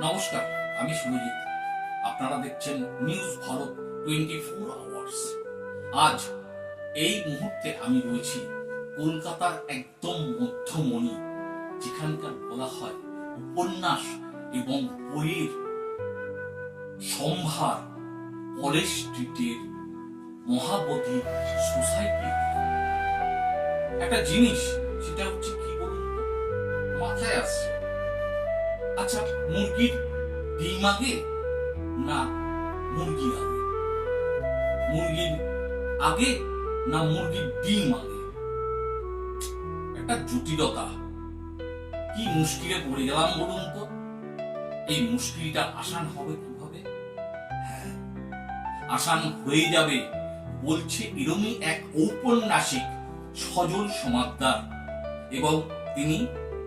নমস্কার, আমি সুরজিৎ। আপনারা দেখছেন news Bharat twenty four hours আজ এই মুহূর্তে আমি রয়েছি কলকাতার একদম মধ্যমণি, যেখানকার বলা হয় উপন্যাস এবং বইয়ের সম্ভার কলেজ স্ট্রিটের মহাবোধি সোসাইটি। একটা জিনিস, সেটা হচ্ছে কি বলুন মাথায় আসছে। আচ্ছা মুরগির ডিম আগে না মুরগি আগে? মুরগির আগে না মুরগির ডিম আগে? একটা জটিলতা। কি মুশকিলে পড়ে গেলাম বলুন তো? এই মুশকিলটা আসান হবে কীভাবে? হ্যাঁ আসান হয়ে যাবে, বলছে এরমই এক ঔপন্যাসিক সজল সমাদ্দার। এবং তিনি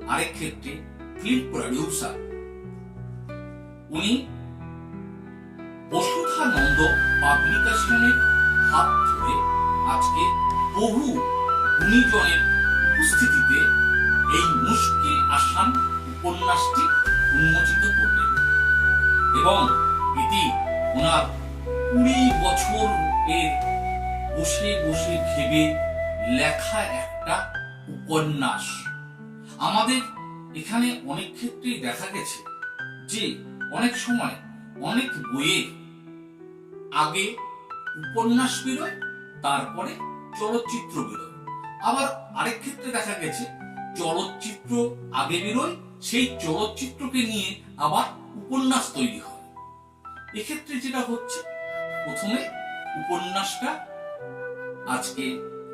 আরেক ক্ষেত্রে ফিল্ম প্রডিউসার। উনি বসুধানন্দ পাবলিকেশনের হাত ধরে আজকে বহু গুণীজনের উপস্থিতিতে এই মুশকিল আসান উপন্যাসটি উন্মোচিত করলেন এবং এটি ওনার কুড়ি বছর এর বসে বসে ভেবে লেখা একটা উপন্যাস। আমাদের এখানে অনেক ক্ষেত্রেই দেখা গেছে যে অনেক সময় অনেক বইয়ে আগে উপন্যাস বেরোয়, তারপরে চলচ্চিত্র বেরোয়। আবার আরেক ক্ষেত্রে দেখা গেছে, চলচ্চিত্র আগে বেরোয়, সেই চলচ্চিত্রকে নিয়ে আবার উপন্যাস তৈরি হয়। এক্ষেত্রে যেটা হচ্ছে, প্রথমে উপন্যাসটা আজকে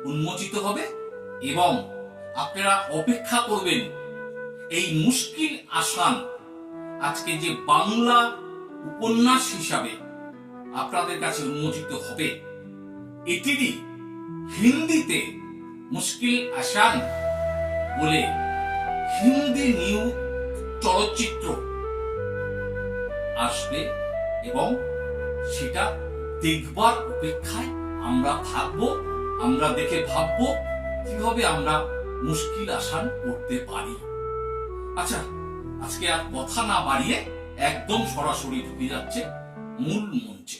উন্মোচিত হবে এবং আপনারা অপেক্ষা করবেন এই মুশকিল আসান আজকে যে বাংলা উপন্যাস হিসাবে আপনাদের কাছে উন্মোচিত হবে, এটিরই হিন্দিতে মুশকিল আসান বলে হিন্দি নিউ চলচ্চিত্র আসবে এবং সেটা দেখবার অপেক্ষায় আমরা থাকব, আমরা দেখে ভাববো কীভাবে আমরা মুশকিল আসান করতে পারি। আচ্ছা আজকে আর কথা না বাড়িয়ে একদম সরাসরি ঢুকে যাচ্ছে মূল মঞ্চে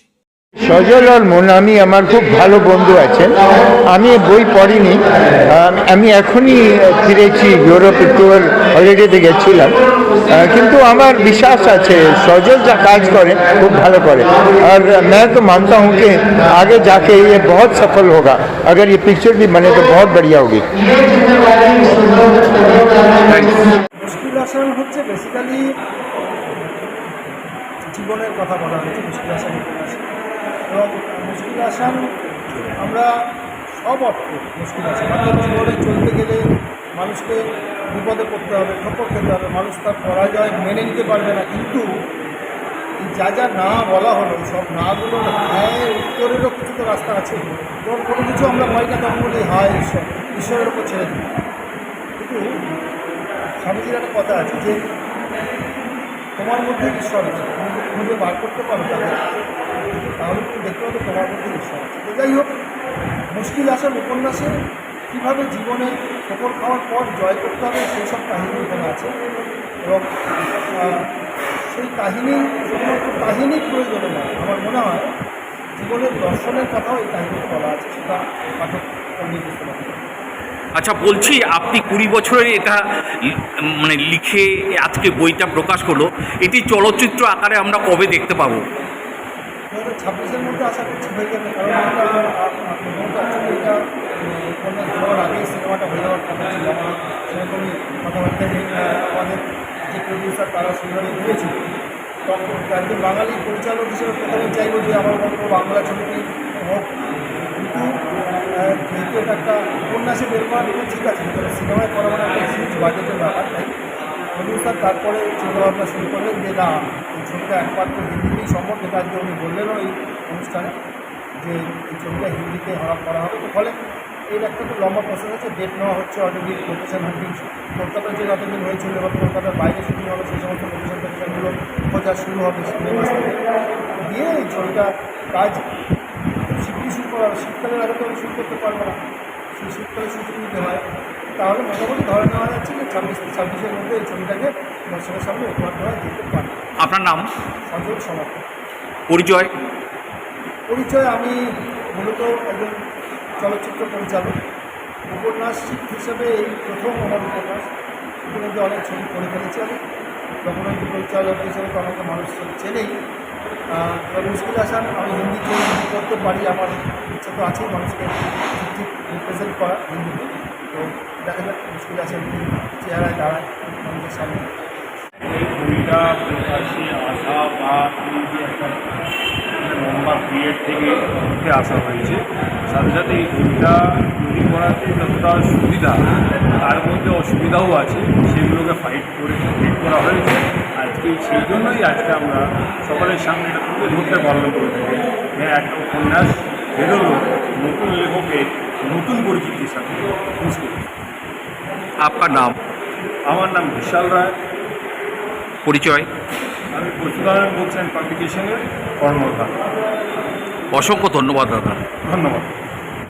সজল আর মোনামি আমার খুব ভালো বন্ধু আছেন আমি বই পড়িনি আম, আমি এখনই ফিরেছি ইউরোপ একটু হলিডেতে গেছিলাম আহ, কিন্তু আমার বিশ্বাস আছে সজল যা কাজ করে খুব ভালো করে और मैं तो मानता हूँ कि आगे जाके ये बहुत सफल होगा अगर ये पिक्चर भी बने तो बहुत बढ़िया होगी আসান হচ্ছে বেসিক্যালি জীবনের কথা বলা হয়েছে, মুশকিল আসান এবং মুশকিল আসান আমরা সব অর্থে মুশকিল আসান। জীবনে চলতে গেলে মানুষকে বিপদে পড়তে হবে ঠোকর খেতে হবে। মানুষ তার পরাজয় মেনে নিতে পারবে না, কিন্তু যা যা না বলা হলো, সব নাগুলোর হ্যাঁ উত্তরেরও কিছু তো রাস্তা আছে। যখন কোনো কিছু আমরা পাই না, তখন বলি, হায় ঈশ্বর, ঈশ্বরের ওপর ছেড়ে দিই কিন্তু স্বামীজির একটা কথা আছে যে তোমার মধ্যে ঈশ্বর আছে। তুমি খুঁজে বার করতে পারো তাহলে তাহলে তুমি দেখতে পাবে তোমার মধ্যে ঈশ্বর আছে। তো যাই হোক, মুশকিল আসার উপন্যাসে কীভাবে জীবনে ঠোকর খাওয়ার পর জয় করতে হবে সেই সব কাহিনী এখানে আছে। এবং সেই কাহিনী শুধুমাত্র কাহিনীর প্রয়োজনে নয় আমার মনে হয় জীবনের দর্শনের কথাও এই কাহিনীতে বলা আছে, সেটা পাঠক পারে আচ্ছা বলছি, আপনি কুড়ি বছরের এটা মানে লিখে আজকে বইটা প্রকাশ করল, এটি চলচ্চিত্র আকারে আমরা কবে দেখতে পাবো? ছাব্বিশের মধ্যে আশা করছি এটা কথা আমাদের যে তারা ভেবেছিল তখন একজন বাঙালি পরিচালক হিসেবে প্রথমে চাইব যে আমার মতো বাংলা ছবিটি হোক এটা একটা উপন্যাসে বের করা এটা ঠিক আছে সিনেমায় করা মানে একটা হিউজ বাজেটের ব্যাপার তাই প্রডিউসার তারপরে চিন্তাভাবনা শুরু করলেন যে না, এই ছবিটা একমাত্র হিন্দিতেই সম্ভব, যেটা আজকে উনি বললেনও এই অনুষ্ঠানে, যে এই ছবিটা হিন্দিতে হওয়া করা হবে। তো ফলে এর একটা তো লম্বা প্রসেস আছে ডেট নেওয়া হচ্ছে অলরেডি লোকেশন হান্টিং কলকাতার যে যতদিন হয়েছিল এবার কলকাতার বাইরে শুটিং হবে, সেই সমস্ত লোকেশন টোকেশনগুলো খোঁজা শুরু হবে দিয়ে এই ছবিটা কাজ শীঘ্রই শুরু করা হবে শীতকালের আগে তো আমি শুরু করতে পারব না। সেই শীতকালে শুটিং নিতে হয়। তাহলে মোটামুটি ধরে নেওয়া যাচ্ছে যে ছাব্বিশ ছাব্বিশের মধ্যে এই ছবিটাকে দর্শকের সামনে উপহার দেওয়া যেতে পারে। আপনার নাম? সঞ্জয় সমর্থন পরিচয়? পরিচয় আমি মূলত একজন চলচ্চিত্র পরিচালক। উপন্যাস হিসেবে এই প্রথম আমার উপন্যাস। ইতিমধ্যে অনেক ছবি করে ফেলেছি আমি। ডকুমেন্টারি পরিচালক হিসেবে তো আমাকে মানুষ চেনেই। মুশকিল আসান আমি হিন্দিতে করতে পারি, আমার ইচ্ছা তো আছেই মানুষকে ঠিক ঠিক রিপ্রেজেন্ট করা হিন্দিতে। তো দেখা যাক মুশকিল আসান চেহারায় দাঁড়ায় মানুষের সামনে। এই বইটা প্রকাশে আসা বা একটা লম্বা পিরিয়ড থেকে আসা হয়েছে। সাথে সাথে এই বইটা তৈরি করাতে যতটা সুবিধা, তার মধ্যে অসুবিধাও আছে, সেগুলোকে ফাইট করে কমপ্লিট করা হয়েছে। আজকে সেই জন্যই আজকে আমরা সকলের সামনে এটা তুলে ধরতে পারলাম বই থেকে। যে একটা উপন্যাস বেরোলো নতুন লেখকের নতুন পরিচিতির সাথে। মুশকিল আপনার নাম? আমার নাম বিশাল রায়। পরিচয়? আমি পশুধারণ বুকস অ্যান্ড পাবলিকেশনের কর্মকর্তা। অসংখ্য ধন্যবাদ দাদা। ধন্যবাদ।